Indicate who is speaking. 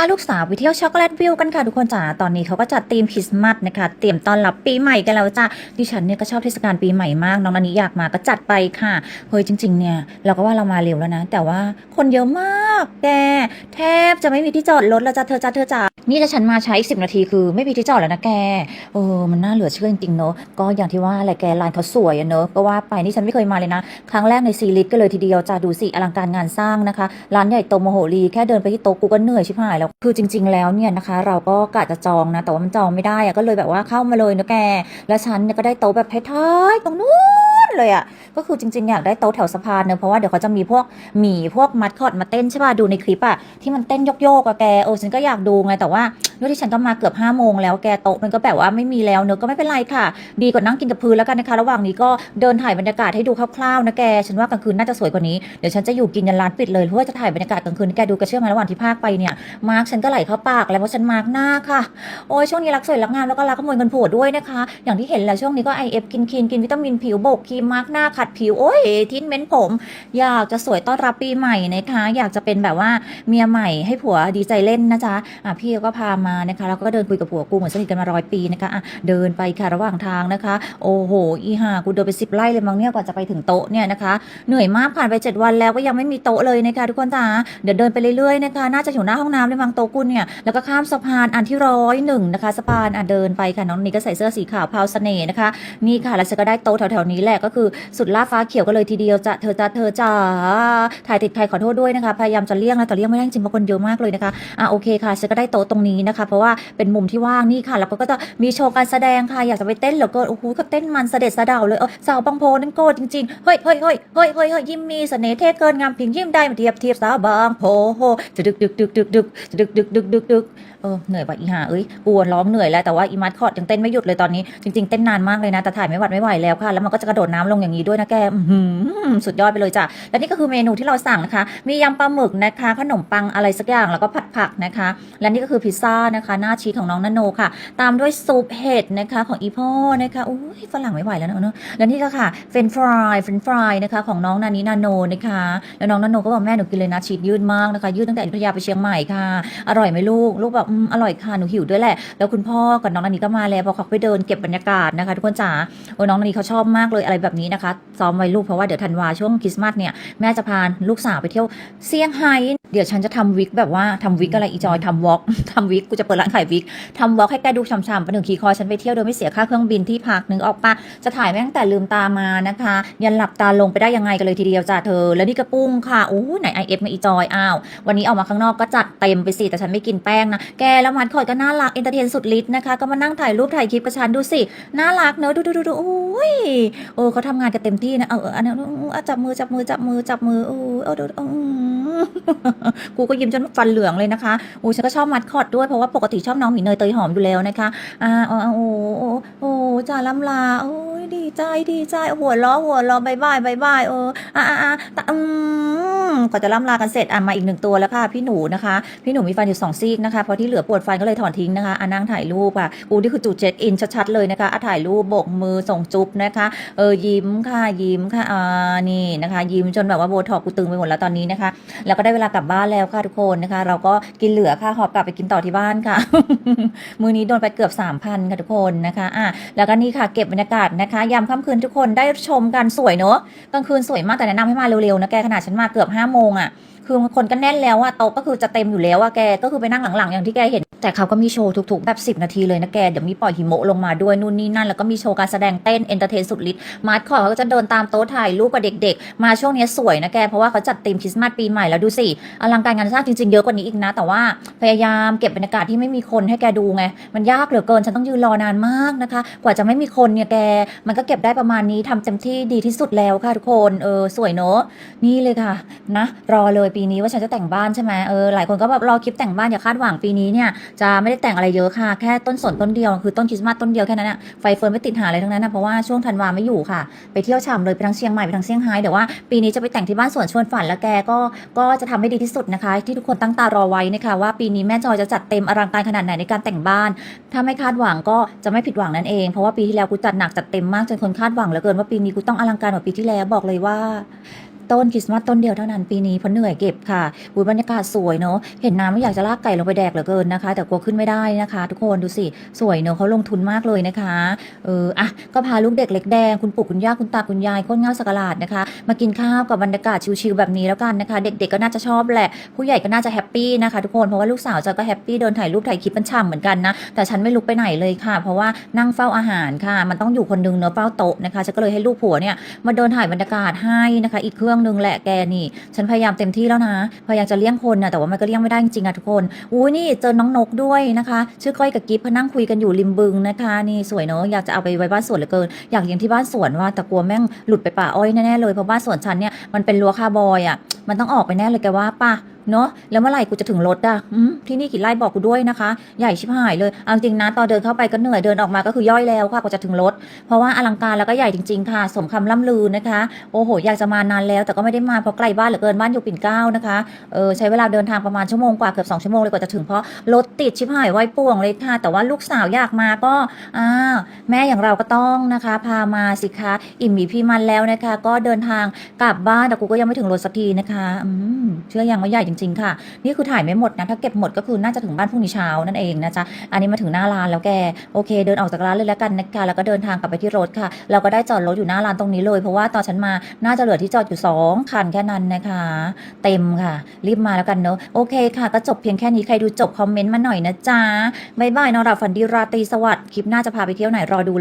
Speaker 1: าลูกสาวไปเที่ยวช็อกโกแลตวิวกันค่ะทุกคนจ๋า ตอนนี้เขาก็จัดธีมคริสต์มาสนะคะ เตรียมต้อนรับปีใหม่กันแล้วจ้าดิฉันเนี่ยก็ชอบเทศกาลปีใหม่มาก น้องนันนี้อยากมาก็จัดไปค่ะ เฮ้ยจริง ๆ เนี่ย เราก็ว่าเรามาเร็วแล้วนะ แต่ว่าคนเยอะมาก แก แทบจะไม่มีที่จอดรถแล้วจ้าเธอจ้าเธอจ๋า นี่ถ้าฉันมาใช้สิบนาทีคือไม่มีที่จอดแล้วนะแก เออ มันน่าเหลือเชื่อจริงๆเนอะก็อย่างที่ว่าแหละแกลานเขาสวยอะเนอะก็ว่าไปนี่ฉันไม่เคยมาเลยนะ ครั้งแรกในซีรีส์ก็เลยทีเดียวจ้าดูสิอลังการงานสร้างนะคะ ร้านใหญ่โตโมโหรีแค่เดินไปที่โต๊ะกูก็เหนื่อยชิบหายแล้ว คือจริง ๆ แล้วเนี่ยนะคะ เราก็กะจะจองนะ แต่ว่ามันจองไม่ได้อะก็เลยแบบว่าเข้ามาเลยนะแก แล้วฉันเนี่ยก็ได้โต๊ะแบบท้ายๆตรงนู้นเลยอะก็คือจริงๆอยากได้โต๊ะแถวสะพานเนอะเพราะว่าเดี๋ยวเขาจะมีพวกหมีพวกมัดคอดมาเต้นใช่ป่ะดูในคลิปอะที่มันเต้นโยกๆอะแกเออฉันก็อยากดูไงแต่ว่าด้วยที่ฉันก็มาเกือบ5้าโมงแล้วแกโต๊ะมันก็แบบว่าไม่มีแล้วเนอะก็ไม่เป็นไรค่ะ ดีกว่านั่งกินกับพื้นแล้วกันนะคะ ระหว่างนี้ก็เดินถ่ายบรรยากาศให้ดูคร่าวๆนะแก ฉันว่ากลางคืนน่าจะสวยกว่านี้ เดี๋ยวฉันจะอยู่กินยันร้านปิดเลยเพื่อจะถ่ายบรรยากาศกลางคืนแกดูกระเชื่อไหมระหว่างที่ภาคไปเนี่ย มาร์กฉันก็ไหลเข้าปากแล้วเพราะฉันมาร์กหน้าค่ะโอ้ยช่วงนี้รักสวยรักงามแล้วก็รักขโมยเงินโผล่ด้วยนะคะ อย่างที่เห็นแหละช่วงนี้ก็ไอเอฟกินคีนกินวิตามินผิวโบกครีมมาร์กหน้าขัดผิวโอ้ยทินเม้นผม อยากจะสวยต้อนรับปีใหม่นะคะอยากจะเป็นแบบว่าเมียใหม่ให้ผัวดีใจเล่นนะจ๊ะอะพี่ก็พามานะคะแล้วก็เดินคุยกับผัวกูเหมือนสนิทกันมาร้อยปีนะคะอะเดินไปค่ะระหว่างทางนะคะ โอ้โหอีห่ากูเดินไปสิบไร่เลยมั้งเนี่ยกว่าจะไปถึงโต๊ะเนี่ยนะคะ เหนื่อยมากผ่านไป7วันแล้วก็ยังไม่มีโต๊ะเลยนะคะทุกคนจ้าเดี๋ยวเดินไปเรื่อยๆนะคะน่าจะอยู่หน้าห้องน้ำเลยมั้งโต๊ะกุนเนี่ยแล้วก็ข้ามสะพานอันที่ร้อยหนึ่งนะคะสะพานอะเดินไปค่ะน้องนี่ก็ใส่เสื้อสีขาวพราวเสน่ห์นะคะนี่ค่ะแล้วฉันก็ได้โต๊ะแถวๆนี้แหละก็คือสุดล่าฟ้าเขียวก็เลยทีเดียวจะเธอจะเธอจ้าถ่ายติดใครขอโทษด้วยนะคะพยายามจะเลี่ยงนะแต่เลี่ยงไม่ได้จริงเพราะคนเยอะมากเลยนะคะอะโอเคค่ะฉันก็ได้โต๊ะตรงนี้นะคะ เพราะว่าเป็นมุมที่ว่างนี่ค่ะ แล้วก็จะมีโชว์การแสดงค่ะ อยากจะไปเต้นเหลือเกินโอ้โหก็เต้นมันเสด็จสะเดาเลยเออสาวบางโพนั่นโก้จริงๆ เฮ้ยเฮ้ยเฮ้ยเฮ้ยเฮ้ยเฮ้ยยิ้มมีเสน่ห์เท่เกินงามพิงยิ้มได้มาเทียบเทียบสาวบางโพจะดึกดึกดึกดึกดึกจะดึกดึกดึกดึกดึกเออเหนื่อยป่ะอีห่าเอ้ยกลัวร้องเหนื่อยแล้วแต่ว่าอีมัดคอร์ดยังเต้นไม่หยุดเลยตอนนี้จริง ๆ เต้นนานมากเลยนะแต่ถ่ายไม่หวัดไม่ไหวแล้วค่ะแล้วมันก็จะกระโดดน้ำลงอย่างนี้ด้วยนะแกอื้อหือสุดยอดไปเลยจ้ะและนี่ก็คือเมนูที่เราสั่งนะคะ มียำปลาหมึกนะคะ ขนมปังอะไรสักอย่างแล้วก็ผัดผักนะคะ และนี่ก็คือพิซซ่านะคะหน้าชีสของน้องนาโนค่ะ ตามด้วยซุปเห็ดนะคะของอีพ่อนะคะอุ้ยฝรั่งไม่ไหวแล้วเนอะและนี่ก็ค่ะเฟรนฟรายเฟรนฟรายนะคะของน้องนานินาโนนะคะแล้วน้องนาโนก็บอกแม่หนูกินเลยนะชีสยืดมากนะคะยืดตั้งแต่อยุธยาไปเชียงใหม่ค่ะ อร่อยไหมลูกลูกแบบอืมอร่อยค่ะหนูหิวด้วยแหละ แล้วคุณพ่อกับน้องนานีก็มาแล้วพอเขาไปเดินเก็บบรรยากาศนะคะ ทุกคนจ๋าโอ้น้องนานีเขาชอบมากเลยอะไรแบบนี้นะคะซ้อมไว้ลูกเพราะว่าเดี๋ยวธันวาช่วงคริสต์มาสเนี่ยแม่จะพาลูกสาวไปเที่ยวเซี่ยงไฮ้ เดี๋ยวฉันจะทำวิกแบบว่าทำวิกอะไรอีจอยทำวอล์กทำวิกกูจะเปิดร้านขายวิกทำวอล์กให้แกดูช่ำๆประหนึ่งขี่คอฉันไปเที่ยวโดยไม่เสียค่าเครื่องบินที่พักนึงออกปะจะถ่ายแม่งแต่ลืมตามานะคะ ยันหลับตาลงไปได้ยังไงกันเลยทีเดียวจ้าเธอ แล้วนี่กระปุ้งค่ะโอ้ไหนไอเอฟมาอีจอยอ้าววันนี้ออกมาข้างนอกก็จัดเต็มไปสิแต่ฉันไม่กินแป้งนะแกแล้วมันคอยก็น่ารักเอนเตอร์เทนสุดฤทธิ์นะคะก็มานั่งถ่ายรูปถ่ายคลิปกับฉันดูสิน่ารักเนอะดูดูดูดูโอ้ยโอ้เขาทำงานกันเต็มที่นะเออเอออันนั้นเอาจับมือจับมือจับมือจับมือโอ้ยเอาดูเอาอืม กูก็ยิ้มจนฟันเหลืองเลยนะคะโอ้ฉันก็ชอบมัดคอดด้วยเพราะว่าปกติชอบน้องหมีเนยเตยหอมอยู่แล้วนะคะอ่าโอ้โอ้โอ้โอ้จ่าล้ำลาโอ้ยดีใจดีใจหัวล้อหัวล้อบายบายบายบายเอออ่าอ่าอ่าแต่อืม ก่อนจะล่ำลากันเสร็จอะมาอีกหนึ่งตัวแล้วค่ะพี่หนูนะคะ พี่หนูมีฟันอยู่สองซี่นะคะพราะที่เหลือปวดฟันก็เลยถอนทิ้งนะคะอะนั่งถ่ายรูปอะอูนี่คือจุดเช็คอินชัดๆเลยนะคะอะถ่ายรูปโบกมือส่งจุ๊บนะคะเออยิ้มค่ะยิ้มค่ะอ่านี่นะคะ ยิ้มจนแบบว่าโบท็อกกูตึงไปหมดแล้วตอนนี้นะคะ แล้วก็ได้เวลากลับบ้านแล้วค่ะทุกคนนะคะ เราก็กินเหลือค่ะหอบกลับไปกินต่อที่บ้านค่ะ มือนี้โดนไปเกือบ3,000ค่ะทุกคนนะคะอะแล้วก็นี่ค่ะเก็บบรรยากาศนะคะยามค่ำคืนทุกคนได้ชมกันสวยเนอะกลางคืนสวยมากแต่แนะนำให้มาเร็วๆนะแกขนาดฉันมาเกือบ5โมงอะคือคนก็แน่นแล้วอะโต๊ะก็คือจะเต็มอยู่แล้วอะแกก็คือไปนั่งหลังๆ อย่างที่แกเห็น แต่เขาก็มีโชว์ทุกๆ แบบ 10 นาทีเลยนะแก เดี๋ยวมีปล่อยหิมะลงมาด้วยนู่นนี่นั่น แล้วก็มีโชว์การแสดงเต้นเอนเตอร์เทนสุดฤทธิ์มาร์ทคอร์เขาก็จะเดินตามโต๊ะถ่ายรูปกับเด็กๆ มาช่วงนี้สวยนะแก เพราะว่าเขาจัดธีมคริสต์มาสปีใหม่แล้วดูสิ อลังการงานสร้างจริงๆ เยอะกว่านี้อีกนะ แต่ว่าพยายามเก็บบรรยากาศที่ไม่มีคนให้แกดูไง มันยากเหลือเกิน ฉันต้องยืนรอนานมากนะคะ กว่าจะไม่มีคนเนี่ยแก มันก็เก็บได้ประมาณนี้ทำเต็มที่ดีที่สุดแล้วค่ะทุกคน เออสวยเนอะนี่เลยค่ะนะรอเลยปีนี้ว่าฉันจะแต่งบ้านใช่ไหมเออหลายคนก็แบบรอคลิปแต่งบ้านอย่าคาดหวังปีนี้เนี่ยจะไม่ได้แต่งอะไรเยอะค่ะ แค่ต้นสนต้นเดียว คือต้นคริสต์มาสต้นเดียวแค่นั้นน่ะไฟเฟิร์นไม่ติดหาอะไรทั้งนั้นนะเพราะว่าช่วงธันวาไม่อยู่ค่ะ ไปเที่ยวฉ่ำเลยไปทั้งเชียงใหม่ไปทั้งเซี่ยงไฮ้เดี๋ยวว่าปีนี้จะไปแต่งที่บ้านสวนชวนฝันแล้วแกก็ก็จะทำให้ดีที่สุดนะคะ ที่ทุกคนตั้งตารอไว้นะคะว่าปีนี้แม่จอยจะจัดเต็มอลังการขนาดไหนในการแต่งบ้าน ถ้าไม่คาดหวังก็จะไม่ผิดหวังนั่นเองเพราะว่าปีที่แล้วกูจัดหนักจัดเต็มมากจนคนคาดหวังเหลือเกินว่าปีนี้กูต้องอลังการกว่าปีที่แล้วบอกเลยว่า ต้นคริสต์มาสต้นเดียวเท่านั้นปีนี้เพราะเหนื่อยเก็บค่ะอุยบรรยากาศสวยเนาะเห็นน้ำไม่อยากจะลากไก่ลงไปแดกเหลือเกินนะคะ แต่กลัวขึ้นไม่ได้นะคะ ทุกคนดูสิสวยเนาะเขาลงทุนมากเลยนะคะเอออะก็พาลูกเด็กเล็กแดงคุณปู่คุณย่าคุณตาคุณยายโค้นเงาสกลาดนะคะ มากินข้าวกับบรรยากาศชิลๆแบบนี้แล้วกันนะคะ เด็กๆก็น่าจะชอบแหละผู้ใหญ่ก็น่าจะแฮปปี้นะคะทุกคนเพราะว่าลูกสาวจะก็แฮปปี้เดินถ่ายรูปถ่ายคลิปมันฉ่ำเหมือนกันนะแต่ฉันไม่ลุกไปไหนเลยค่ะ เพราะว่านั่งเฝ้าอาหารค่ะ มันต้องอยู่คนนึงเนอะเฝ้าโต๊ะนะคะฉันก็เลยให้ลูกผัวเนี่ยมาเดินถ่ายบรรยากาศให้นะคะ อีกเครื่องนึงแหละแกนี่ ฉันพยายามเต็มที่แล้วนะ พยายามจะเลี้ยงคนนะแต่ว่ามันก็เลี้ยงไม่ได้จริงๆอะทุกคนอุ้ยนี่เจอน้องนกด้วยนะคะ ชื่อก้อยกับกิฟเขานั่งคุยกันอยู่ริมบึงนะคะ นี่สวยเนอะอยากจะเอาไปไว้บ้านสวนเหลือเกิน อยากเลี้ยงที่บ้านสวนว่าแต่กลัวแม่งหลุดไปป่าอ้อยแน่ๆเลยเพราะบ้านสวนฉันเนี่ยมันเป็นรั้วคาบอยอะมันต้องออกไปแน่เลยแกว่าป่ะ เนาะแล้วเมื่อไหร่กูจะถึงรถอะอที่นี่กี่ไร่บอกกูด้วยนะคะ ใหญ่ชิบหายเลยเอาจริงนะตอนเดินเข้าไปก็เหนื่อยเดินออกมาก็คือย่อยแล้วค่ะกว่าจะถึงรถ เพราะว่าอลังการแล้วก็ใหญ่จริง ๆ ค่ะ สมคำล่ำลือนะคะ โอ้โหอยากจะมานานแล้ว แต่ก็ไม่ได้มาเพราะไกลบ้านเหลือเกินบ้านอยู่ปิ่นเกล้านะคะเออใช้เวลาเดินทางประมาณชั่วโมงกว่าเกือบสองชั่วโมงเลยกว่าจะถึงเพราะรถติดชิบหายไว้ป่วงเลยค่ะ แต่ว่าลูกสาวอยากมาก็อ่าแม่อย่างเราก็ต้องนะคะ พามาสิคะอิ่มมีพี่มันแล้วนะคะ ก็เดินทางกลับบ้านแต่กูก็ยังไม่ถึงรถสักทีนะคะอืมเชื่อยังว่าใหญ่จริง ๆ ค่ะ นี่คือถ่ายไม่หมดนะ ถ้าเก็บหมดก็คือน่าจะถึงบ้านพรุ่งนี้เช้านั่นเองนะจ๊ะ อันนี้มาถึงหน้าร้านแล้วแก โอเค เดินออกจากร้านเลยแล้วกันนะคะแล้วก็เดินทางกลับไปที่รถค่ะ เราก็ได้จอดรถอยู่หน้าร้านตรงนี้เลย เพราะว่าตอนฉันมา น่าจะเหลือที่จอดอยู่ 2 คันแค่นั้นนะคะ เต็มค่ะ รีบมาแล้วกันเนอะ โอเคค่ะ ก็จบเพียงแค่นี้ ใครดูจบคอมเมนต์มาหน่อยนะจ๊ะบ๊ายบายนอนหลับฝันดีราตรีสวัสดิ์ คลิปหน้าจะพาไปเที่ยวไหนรอดูเลย